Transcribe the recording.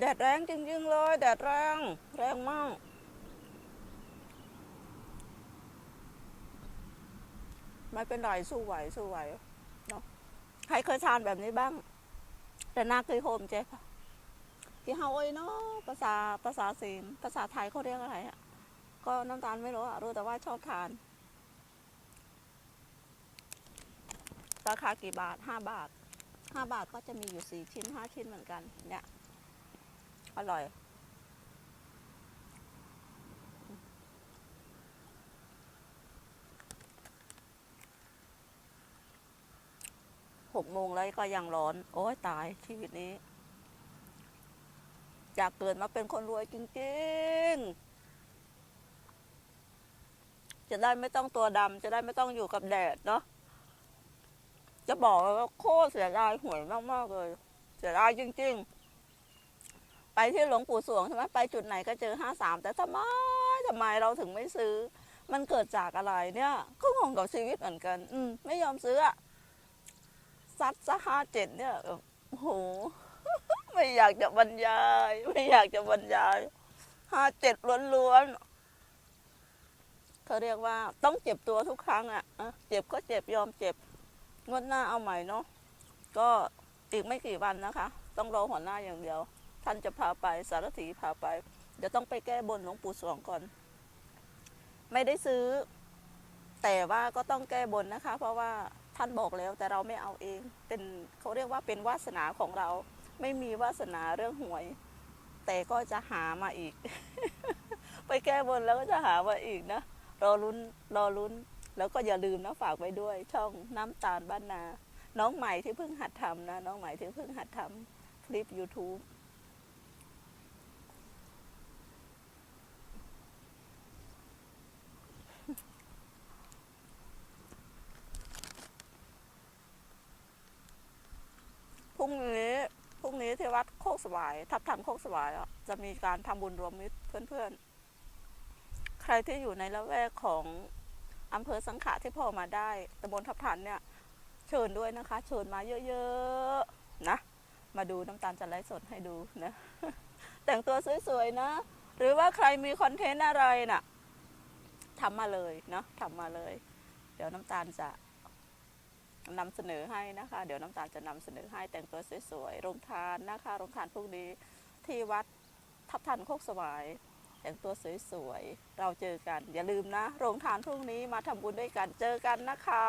แดดแรงจริงๆเลยแดดแรง แรงมากไม่เป็นไรสู้ไหวสู้ไหวเนาะใครเคยทานแบบนี้บ้าง แต่นาเคยโฮมเจ๊ค่ะที่เฮาเอ้ยเนาะภาษาภาษาศีลภาษาไทยเขาเรียกอะไรอะก็น้ำตาลไม่รู้อะรู้แต่ว่าชอบทาน ราคากี่บาทห้าบาทห้าบาทก็จะมีอยู่สี่ชิ้นห้าชิ้นเหมือนกัน เนี่ย อร่อย หกโมงแล้วก็ยังร้อน โอ้ยตายชีวิตนี้ อยากเกิดมาเป็นคนรวยจริงๆ จะได้ไม่ต้องตัวดำจะได้ไม่ต้องอยู่กับแดดเนาะ จะบอกว่าโคตรเสียดายหวยมากๆเลย เสียดายจริง ๆ ไปที่หลวงปู่สวงใช่ไหมไปจุดไหนก็เจอห้าสามแต่ทำไมทำไมเราถึงไม่ซื้อ มันเกิดจากอะไรเนี่ย ก็งงกับชีวิตเหมือนกัน อืมไม่ยอมซื้ออะซัดซะห้าเจ็ดเนี่ยโอ้โหไม่อยากจะบรรยาย ไม่อยากจะบรรยายห้าเจ็ดล้วนๆเขาเรียกว่า ต้องเจ็บตัวทุกครั้งอะอะเจ็บก็เจ็บยอมเจ็บงดหน้าเอาใหม่เนาะก็อีกไม่กี่วันนะคะ ต้องรอหัวหน้าอย่างเดียว ท่านจะพาไปสารถีพาไป เดี๋ยวต้องไปแก้บนหลวงปู่สวงก่อน ไม่ได้ซื้อ แต่ว่าก็ต้องแก้บนนะคะ เพราะว่าท่านบอกแล้วแต่เราไม่เอาเอง เป็นเขาเรียกว่าเป็นวาสนาของเรา ไม่มีวาสนาเรื่องหวย แต่ก็จะหามาอีก ไปแก้บนแล้วก็จะหามาอีกนะรอลุ้นรอลุ้น แล้วก็อย่าลืมนะฝากไว้ด้วย ช่องน้ำตาลบ้านนา น้องใหม่ที่เพิ่งหัดทำนะ น้องใหม่ที่เพิ่งหัดทำคลิป YouTube พรุ่งนี้พรุ่งนี้ที่วัดโคกสวาย ทับทันโคกสวายอะจะมีการทำบุญรวมมิตรเพื่อนๆ ใครที่อยู่ในละแวกของอำเภอสังขะที่พอมาได้ตำบลทับทันเนี่ย เชิญด้วยนะคะ เชิญมาเยอะๆนะ มาดูน้ำตาลจะไลฟ์สดให้ดูนะ แต่งตัวสวยๆนะ หรือว่าใครมีคอนเทนต์อะไรน่ะทำมาเลยเนาะทำมาเลย เดี๋ยวน้ำตาลจะ นำเสนอให้นะคะ เดี๋ยวน้ำตาลจะนำเสนอให้แต่งตัวสวยๆโรงทานนะคะโรงทานพวกนี้ที่วัดทับทันโคกสวายแต่งตัวสวยๆ เราเจอกัน อย่าลืมนะ โรงทานพรุ่งนี้มาทำบุญด้วยกัน เจอกันนะคะ